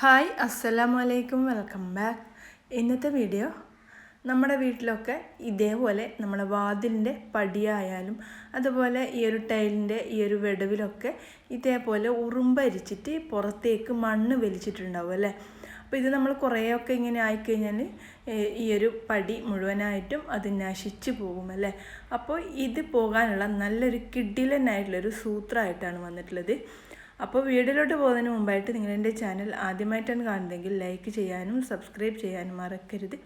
Hi അസ്സലാമു അലൈക്കും welcome back. ഇന്നത്തെ വീഡിയോ നമ്മുടെ വീട്ടിലൊക്കെ ഇതേപോലെ നമ്മുടെ വാതിലിന്റെ പടിയായാലും അതുപോലെ ഈ ഒരു ടൈലിന്റെ ഈ ഒരു വെടവിലൊക്കെ ഇതേപോലെ ഉറുമ്പരിച്ചിട്ട് പുറത്തേക്ക് മണ്ണ് വലിച്ചിട്ടുണ്ടാവും അല്ലേ? അപ്പോൾ ഇത് നമ്മൾ കുറേയൊക്കെ ഇങ്ങനെ ആയിക്കഴിഞ്ഞാൽ ഈ ഒരു പടി മുഴുവനായിട്ടും അത് നശിച്ചു പോകും അല്ലേ? അപ്പോൾ ഇത് പോകാനുള്ള നല്ലൊരു കിഡിലനായിട്ടുള്ളൊരു സൂത്രമായിട്ടാണ് വന്നിട്ടുള്ളത്. അപ്പോൾ വീഡിയോയിലോട്ട് പോകുന്നതിന് മുമ്പായിട്ട് നിങ്ങൾ എന്റെ ചാനൽ ആദ്യമായിട്ടാണ് കാണുന്നതെങ്കിൽ ലൈക്ക് ചെയ്യാനും സബ്സ്ക്രൈബ് ചെയ്യാനും മറക്കരുത്.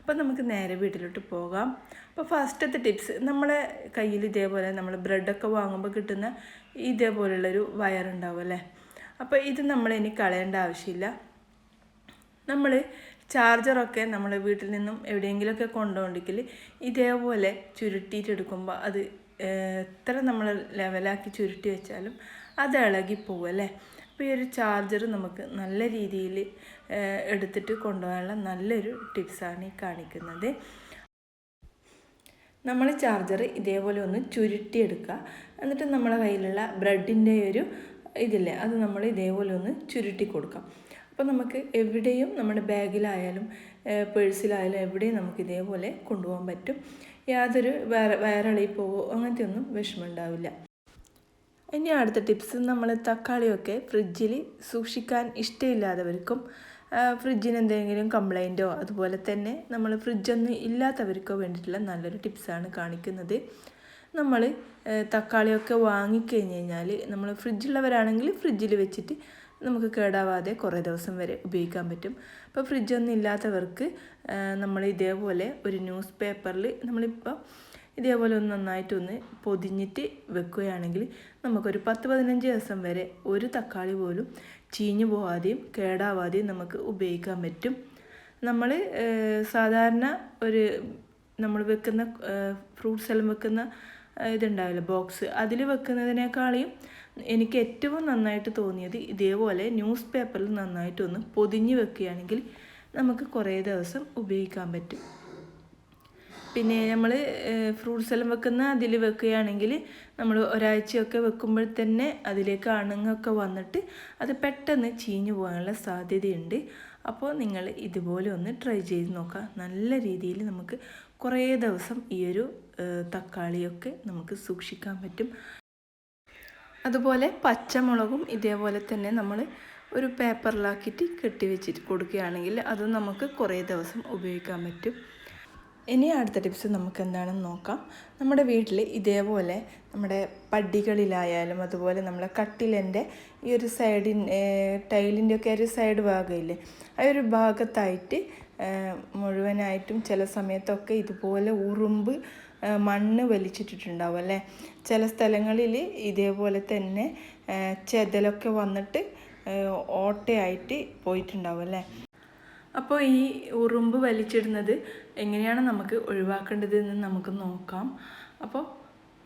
അപ്പോൾ നമുക്ക് നേരെ വീട്ടിലോട്ട് പോകാം. അപ്പോൾ ഫസ്റ്റത്തെ ടിപ്സ് നമ്മളെ കയ്യിൽ ഇതേപോലെ നമ്മൾ ബ്രെഡൊക്കെ വാങ്ങുമ്പോൾ കിട്ടുന്ന ഇതേപോലുള്ളൊരു വയറുണ്ടാവും അല്ലേ? അപ്പോൾ ഇത് നമ്മൾ ഇനി കളയേണ്ട ആവശ്യമില്ല. നമ്മൾ ചാർജറൊക്കെ നമ്മൾ വീട്ടിൽ നിന്നും എവിടെയെങ്കിലുമൊക്കെ കൊണ്ടുപോകണ്ടെങ്കിൽ ഇതേപോലെ ചുരുട്ടിയിട്ടെടുക്കുമ്പോൾ അത് എത്ര നമ്മൾ ലെവലാക്കി ചുരുട്ടി വെച്ചാലും അത് ഇളകിപ്പോവും അല്ലേ അപ്പോൾ ഈ ഒരു ചാർജർ നമുക്ക് നല്ല രീതിയിൽ എടുത്തിട്ട് കൊണ്ടുപോകാനുള്ള നല്ലൊരു ടിപ്സാണ് ഈ കാണിക്കുന്നത്. നമ്മൾ ചാർജർ ഇതേപോലെ ഒന്ന് ചുരുട്ടിയെടുക്കുക. എന്നിട്ട് നമ്മളെ കയ്യിലുള്ള ബ്രെഡിന്റെ ഒരു ഇതില്ലേ അത് നമ്മൾ ഇതേപോലെ ഒന്ന് ചുരുട്ടി കൊടുക്കാം അപ്പോൾ നമുക്ക് എവിടെയും നമ്മുടെ ബാഗിലായാലും പേഴ്സിലായാലും എവിടെയും നമുക്ക് ഇതേപോലെ കൊണ്ടുപോകാൻ പറ്റും. യാതൊരു വേറെ വേറെ പോവോ അങ്ങനത്തെ ഒന്നും വിഷമമുണ്ടാവില്ല ഇനി അടുത്ത ടിപ്സ് നമ്മൾ തക്കാളിയൊക്കെ ഫ്രിഡ്ജിൽ സൂക്ഷിക്കാൻ ഇഷ്ടമില്ലാത്തവർക്കും ഫ്രിഡ്ജിന് എന്തെങ്കിലും കംപ്ലൈന്റോ അതുപോലെ തന്നെ നമ്മൾ ഫ്രിഡ്ജൊന്നും ഇല്ലാത്തവർക്കോ വേണ്ടിയിട്ടുള്ള നല്ലൊരു ടിപ്സാണ് കാണിക്കുന്നത്. നമ്മൾ തക്കാളിയൊക്കെ വാങ്ങിക്കഴിഞ്ഞ് കഴിഞ്ഞാൽ നമ്മൾ ഫ്രിഡ്ജുള്ളവരാണെങ്കിൽ ഫ്രിഡ്ജിൽ വെച്ചിട്ട് നമുക്ക് കേടാവാതെ കുറേ ദിവസം വരെ ഉപയോഗിക്കാൻ പറ്റും. അപ്പോൾ ഫ്രിഡ്ജൊന്നും ഇല്ലാത്തവർക്ക് നമ്മൾ ഇതേപോലെ ഒരു ന്യൂസ് പേപ്പറിൽ നമ്മളിപ്പോൾ ഇതേപോലെ ഒന്ന് നന്നായിട്ട് ഒന്ന് പൊതിഞ്ഞിട്ട് വെക്കുകയാണെങ്കിൽ നമുക്കൊരു പത്ത് പതിനഞ്ച് ദിവസം വരെ ഒരു തക്കാളി പോലും ചീഞ്ഞു പോവാതെയും കേടാവാതെയും നമുക്ക് ഉപയോഗിക്കാൻ പറ്റും. നമ്മൾ സാധാരണ ഒരു നമ്മൾ വെക്കുന്ന ഫ്രൂട്ട്സ് എല്ലാം വെക്കുന്ന ഇതുണ്ടാവില്ല ബോക്സ്. അതിൽ വെക്കുന്നതിനേക്കാളും എനിക്ക് ഏറ്റവും നന്നായിട്ട് തോന്നിയത് ഇതേപോലെ ന്യൂസ് പേപ്പറിൽ നന്നായിട്ടൊന്ന് പൊതിഞ്ഞ് വെക്കുകയാണെങ്കിൽ നമുക്ക് കുറേ ദിവസം ഉപയോഗിക്കാൻ പറ്റും. പിന്നെ നമ്മൾ ഫ്രൂട്ട്സ് എല്ലാം വെക്കുന്ന അതിൽ വെക്കുകയാണെങ്കിൽ നമ്മൾ ഒരാഴ്ചയൊക്കെ വെക്കുമ്പോൾ തന്നെ അതിലേക്ക് അണുങ്ങൊക്കെ വന്നിട്ട് അത് പെട്ടെന്ന് ചീഞ്ഞു പോകാനുള്ള സാധ്യതയുണ്ട്. അപ്പോൾ നിങ്ങൾ ഇതുപോലെ ഒന്ന് ട്രൈ ചെയ്ത് നോക്കുക. നല്ല രീതിയിൽ നമുക്ക് കുറേ ദിവസം ഈ ഒരു തക്കാളിയൊക്കെ നമുക്ക് സൂക്ഷിക്കാൻ പറ്റും. അതുപോലെ പച്ചമുളകും ഇതേപോലെ തന്നെ നമ്മൾ ഒരു പേപ്പറിലാക്കിയിട്ട് കെട്ടി വെച്ചിട്ട് കൊടുക്കുകയാണെങ്കിൽ അത് നമുക്ക് കുറേ ദിവസം ഉപയോഗിക്കാൻ പറ്റും. ഇനി അടുത്ത ടിപ്സ് നമുക്ക് എന്താണെന്ന് നോക്കാം. നമ്മുടെ വീട്ടിൽ ഇതേപോലെ നമ്മുടെ പടികളിലായാലും അതുപോലെ നമ്മുടെ കട്ടിലിന്റെ ഈ ഒരു സൈഡിൻ ടൈലിന്റെ ഒക്കെ ഒരു സൈഡ് ഭാഗമില്ലേ ആ ഒരു ഭാഗത്തായിട്ട് മുഴുവനായിട്ടും ചില സമയത്തൊക്കെ ഇതുപോലെ ഉറുമ്പ് മണ്ണ് വലിച്ചിട്ടിട്ടുണ്ടാവും അല്ലേ? ചില സ്ഥലങ്ങളിൽ ഇതേപോലെ തന്നെ ചെതലൊക്കെ വന്നിട്ട് ഓട്ടയായിട്ട് പോയിട്ടുണ്ടാവും അല്ലേ? അപ്പോൾ ഈ ഉറുമ്പ് വലിച്ചിടുന്നത് എങ്ങനെയാണ് നമുക്ക് ഒഴിവാക്കേണ്ടത് എന്ന് നമുക്ക് നോക്കാം. അപ്പോൾ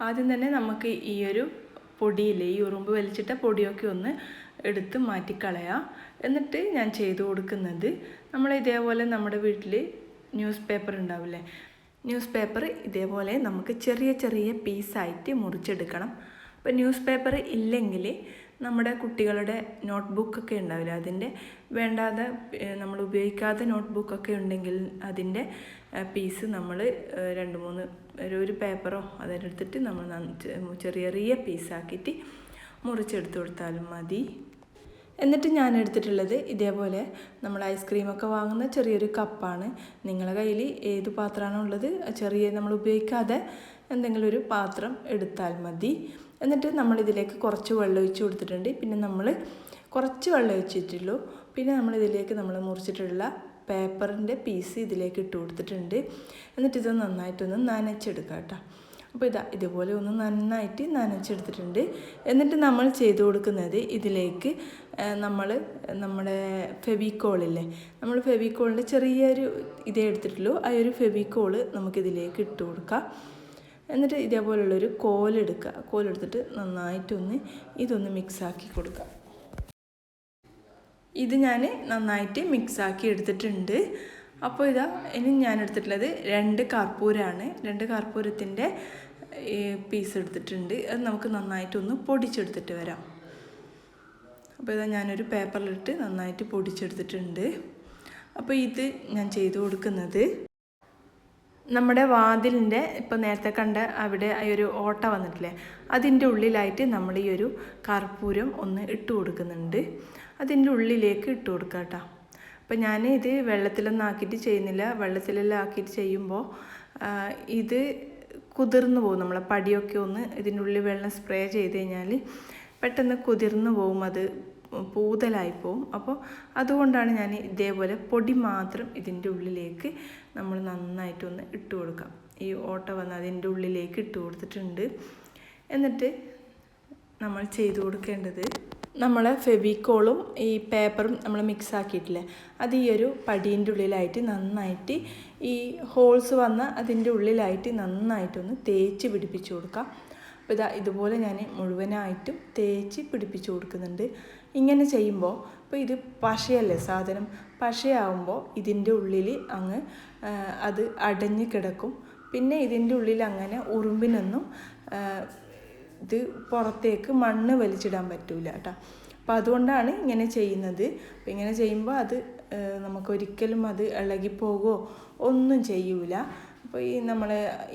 ആദ്യം തന്നെ നമുക്ക് ഈ ഒരു പൊടിയില്ലേ ഈ ഉറുമ്പ് വലിച്ചിട്ട പൊടിയൊക്കെ ഒന്ന് എടുത്ത് മാറ്റിക്കളയാം. എന്നിട്ട് ഞാൻ ചെയ്തു കൊടുക്കുന്നത് നമ്മൾ ഇതേപോലെ നമ്മുടെ വീട്ടിൽ ന്യൂസ് പേപ്പർ ഉണ്ടാവില്ലേ ന്യൂസ് പേപ്പർ ഇതേപോലെ നമുക്ക് ചെറിയ ചെറിയ പീസായിട്ട് മുറിച്ചെടുക്കണം. അപ്പോൾ ന്യൂസ് പേപ്പർ ഇല്ലെങ്കിൽ നമ്മുടെ കുട്ടികളുടെ നോട്ട്ബുക്കൊക്കെ ഉണ്ടാവില്ല? അതിന്റെ വേണ്ടാതെ നമ്മൾ ഉപയോഗിക്കാത്ത നോട്ട്ബുക്കൊക്കെ ഉണ്ടെങ്കിൽ അതിന്റെ പീസ് നമ്മൾ രണ്ട് മൂന്ന് ഒരു പേപ്പറോ അതെടുത്തിട്ട് നമ്മൾ ചെറിയ ചെറിയ പീസാക്കിയിട്ട് മുറിച്ചെടുത്ത് കൊടുത്താലും മതി. എന്നിട്ട് ഞാൻ എടുത്തിട്ടുള്ളത് ഇതേപോലെ നമ്മൾ ഐസ്ക്രീമൊക്കെ വാങ്ങുന്ന ചെറിയൊരു കപ്പാണ്. നിങ്ങളുടെ കയ്യിൽ ഏത് പാത്രമാണുള്ളത്? ചെറിയ നമ്മൾ ഉപയോഗിക്കാതെ എന്തെങ്കിലും ഒരു പാത്രം എടുത്താൽ മതി. എന്നിട്ട് നമ്മളിതിലേക്ക് കുറച്ച് വെള്ളം ഒഴിച്ച് കൊടുത്തിട്ടുണ്ട്. പിന്നെ നമ്മൾ കുറച്ച് വെള്ളം ഒഴിച്ചിട്ടുള്ളൂ പിന്നെ നമ്മളിതിലേക്ക് നമ്മൾ മുറിച്ചിട്ടുള്ള പേപ്പറിന്റെ പീസ് ഇതിലേക്ക് ഇട്ട് കൊടുത്തിട്ടുണ്ട്. എന്നിട്ട് ഇത് നന്നായിട്ടൊന്ന് നനച്ചെടുക്കുക കേട്ടോ. അപ്പോൾ ഇതാ ഇതുപോലെ ഒന്ന് നന്നായിട്ട് നനച്ചെടുത്തിട്ടുണ്ട്. എന്നിട്ട് നമ്മൾ ചെയ്തു കൊടുക്കുന്നത് ഇതിലേക്ക് നമ്മൾ നമ്മുടെ ഫെവിക്കോളില്ലേ നമ്മൾ ഫെവിക്കോളിന്റെ ചെറിയൊരു ഇതേ എടുത്തിട്ടുള്ളൂ. ആ ഒരു ഫെവിക്കോൾ നമുക്കിതിലേക്ക് ഇട്ട് കൊടുക്കാം. എന്നിട്ട് ഇതേപോലുള്ളൊരു കോലെടുക്കുക. കോലെടുത്തിട്ട് നന്നായിട്ടൊന്ന് ഇതൊന്ന് മിക്സാക്കി കൊടുക്കുക. ഇത് ഞാൻ നന്നായിട്ട് മിക്സാക്കി എടുത്തിട്ടുണ്ട്. അപ്പോൾ ഇതാ ഇനി ഞാൻ എടുത്തിട്ടുള്ളത് രണ്ട് കർപ്പൂരമാണ് രണ്ട് കർപ്പൂരത്തിന്റെ പീസ് എടുത്തിട്ടുണ്ട്. അത് നമുക്ക് നന്നായിട്ടൊന്ന് പൊടിച്ചെടുത്തിട്ട് വരാം. അപ്പോൾ ഇതാ ഞാനൊരു പേപ്പറിലിട്ട് നന്നായിട്ട് പൊടിച്ചെടുത്തിട്ടുണ്ട്. അപ്പോൾ ഇത് ഞാൻ ചെയ്തു കൊടുക്കുന്നത് നമ്മുടെ വാതിലിന്റെ ഇപ്പോൾ നേരത്തെ കണ്ട അവിടെ ഈ ഒരു ഓട്ട വന്നിട്ടില്ലേ? അതിന്റെ ഉള്ളിലായിട്ട് നമ്മൾ ഈ ഒരു കർപ്പൂരം ഒന്ന് ഇട്ട് കൊടുക്കുന്നുണ്ട്. അതിന്റെ ഉള്ളിലേക്ക് ഇട്ട് കൊടുക്കുക കേട്ടോ. അപ്പോൾ ഞാൻ ഇത് വെള്ളത്തിലൊന്നും ആക്കിയിട്ട് ചെയ്യുന്നില്ല. വെള്ളത്തിലെല്ലാം ആക്കിയിട്ട് ചെയ്യുമ്പോൾ ഇത് കുതിർന്നു പോകും. നമ്മളെ പടിയൊക്കെ ഒന്ന് ഇതിന്റെ ഉള്ളിൽ വെള്ളം സ്പ്രേ ചെയ്ത് കഴിഞ്ഞാൽ പെട്ടെന്ന് കുതിർന്നു പോകും അത് പൂതലായി പോവും. അപ്പോൾ അതുകൊണ്ടാണ് ഞാൻ ഇതേപോലെ പൊടി മാത്രം ഇതിന്റെ ഉള്ളിലേക്ക് നമ്മൾ നന്നായിട്ടൊന്ന് ഇട്ട് കൊടുക്കാം. ഈ ഓട്ട വന്ന് അതിന്റെ ഉള്ളിലേക്ക് ഇട്ട് കൊടുത്തിട്ടുണ്ട്. എന്നിട്ട് നമ്മൾ ചെയ്തു കൊടുക്കേണ്ടത് നമ്മൾ ഫെവിക്കോളും ഈ പേപ്പറും നമ്മൾ മിക്സ് ആക്കിയിട്ടില്ലേ? അത് ഈ ഒരു പടീന്റെ ഉള്ളിലായിട്ട് നന്നായിട്ട് ഈ ഹോൾസ് വന്ന അതിന്റെ ഉള്ളിലായിട്ട് നന്നായിട്ടൊന്ന് തേച്ച് പിടിപ്പിച്ച് കൊടുക്കാം. അപ്പോൾ ഇതാ ഇതുപോലെ ഞാൻ മുഴുവനായിട്ടും തേച്ച് പിടിപ്പിച്ച് കൊടുക്കുന്നുണ്ട്. ഇങ്ങനെ ചെയ്യുമ്പോൾ ഇപ്പോൾ ഇത് പശയല്ലേ സാധനം? പശയാവുമ്പോൾ ഇതിന്റെ ഉള്ളിൽ അങ്ങ് അത് അടഞ്ഞ് കിടക്കും. പിന്നെ ഇതിന്റെ ഉള്ളിൽ അങ്ങനെ ഉറുമ്പിനൊന്നും ഇത് പുറത്തേക്ക് മണ്ണ് വലിച്ചിടാൻ പറ്റൂല കേട്ടോ. അപ്പം അതുകൊണ്ടാണ് ഇങ്ങനെ ചെയ്യുന്നത്. അപ്പം ഇങ്ങനെ ചെയ്യുമ്പോൾ അത് നമുക്കൊരിക്കലും അത് ഇളകിപ്പോകുമോ ഒന്നും ചെയ്യൂല. അപ്പോൾ ഈ നമ്മൾ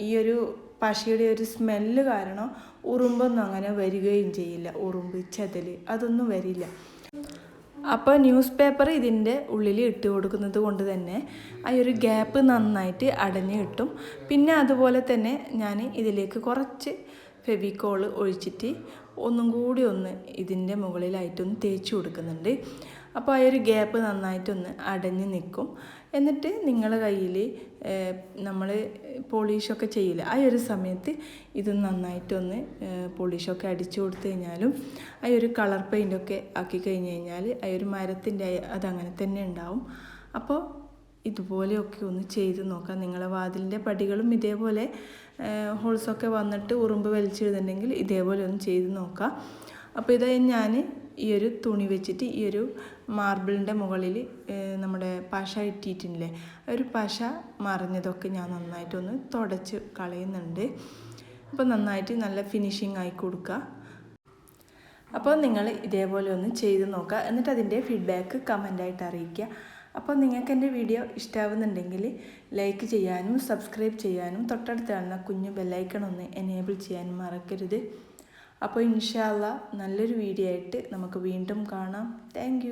ഈ ഒരു പശയുടെ ഒരു സ്മെല്ല് കാരണം ഉറുമ്പൊന്നും അങ്ങനെ വരികയും ചെയ്യില്ല. ഉറുമ്പ് ചതൽ അതൊന്നും വരില്ല. അപ്പോൾ ന്യൂസ് പേപ്പർ ഇതിന്റെ ഉള്ളിൽ ഇട്ട് കൊടുക്കുന്നത് കൊണ്ട് തന്നെ ആ ഒരു ഗ്യാപ്പ് നന്നായിട്ട് അടഞ്ഞ് കിട്ടും. പിന്നെ അതുപോലെ തന്നെ ഞാൻ ഇതിലേക്ക് കുറച്ച് ഫെവിക്കോൾ ഒഴിച്ചിട്ട് ഒന്നും കൂടി ഒന്ന് ഇതിന്റെ മുകളിലായിട്ടൊന്ന് തേച്ച് കൊടുക്കുന്നുണ്ട്. അപ്പോൾ ആ ഒരു ഗ്യാപ്പ് നന്നായിട്ടൊന്ന് അടഞ്ഞ് നിൽക്കും. എന്നിട്ട് നിങ്ങളുടെ കയ്യിൽ നമ്മൾ പോളിഷൊക്കെ ചെയ്യില്ല? ആ ഒരു സമയത്ത് ഇത് നന്നായിട്ടൊന്ന് പോളിഷൊക്കെ അടിച്ചു കൊടുത്തു കഴിഞ്ഞാലും ആ ഒരു കളർ പെയിന്റൊക്കെ ആക്കി കഴിഞ്ഞ് കഴിഞ്ഞാൽ ആ ഒരു മരത്തിന്റെ അതങ്ങനെ തന്നെ ഉണ്ടാവും. അപ്പോൾ ഇതുപോലെയൊക്കെ ഒന്ന് ചെയ്ത് നോക്കാം. നിങ്ങളെ വാതിലിന്റെ പടികളും ഇതേപോലെ ഹോൾസൊക്കെ വന്നിട്ട് ഉറുമ്പ് വലിച്ചിടുന്നുണ്ടെങ്കിൽ ഇതേപോലെ ഒന്ന് ചെയ്ത് നോക്കാം. അപ്പോൾ ഇത് ഞാൻ ഈ ഒരു തുണി വെച്ചിട്ട് ഈ ഒരു മാർബിളിന്റെ മുകളിൽ നമ്മുടെ പശ ഇട്ടിട്ടില്ലേ? ഒരു പശ മറിഞ്ഞതൊക്കെ ഞാൻ നന്നായിട്ടൊന്ന് തുടച്ച് കളയുന്നുണ്ട്. അപ്പോൾ നന്നായിട്ട് നല്ല ഫിനിഷിങ് ആയി കൊടുക്കുക. അപ്പോൾ നിങ്ങൾ ഇതേപോലെ ഒന്ന് ചെയ്ത് നോക്കുക. എന്നിട്ട് അതിന്റെ ഫീഡ്ബാക്ക് കമന്റായിട്ട് അറിയിക്കുക. അപ്പോൾ നിങ്ങൾക്ക് എന്റെ വീഡിയോ ഇഷ്ടമാവുന്നുണ്ടെങ്കിൽ ലൈക്ക് ചെയ്യാനും സബ്സ്ക്രൈബ് ചെയ്യാനും തൊട്ടടുത്ത് കാണുന്ന കുഞ്ഞു ബെല്ലൈക്കൺ ഒന്ന് എനേബിൾ ചെയ്യാനും മറക്കരുത്. അപ്പോൾ ഇൻഷാല്ല നല്ലൊരു വീഡിയോ ആയിട്ട് നമുക്ക് വീണ്ടും കാണാം. താങ്ക്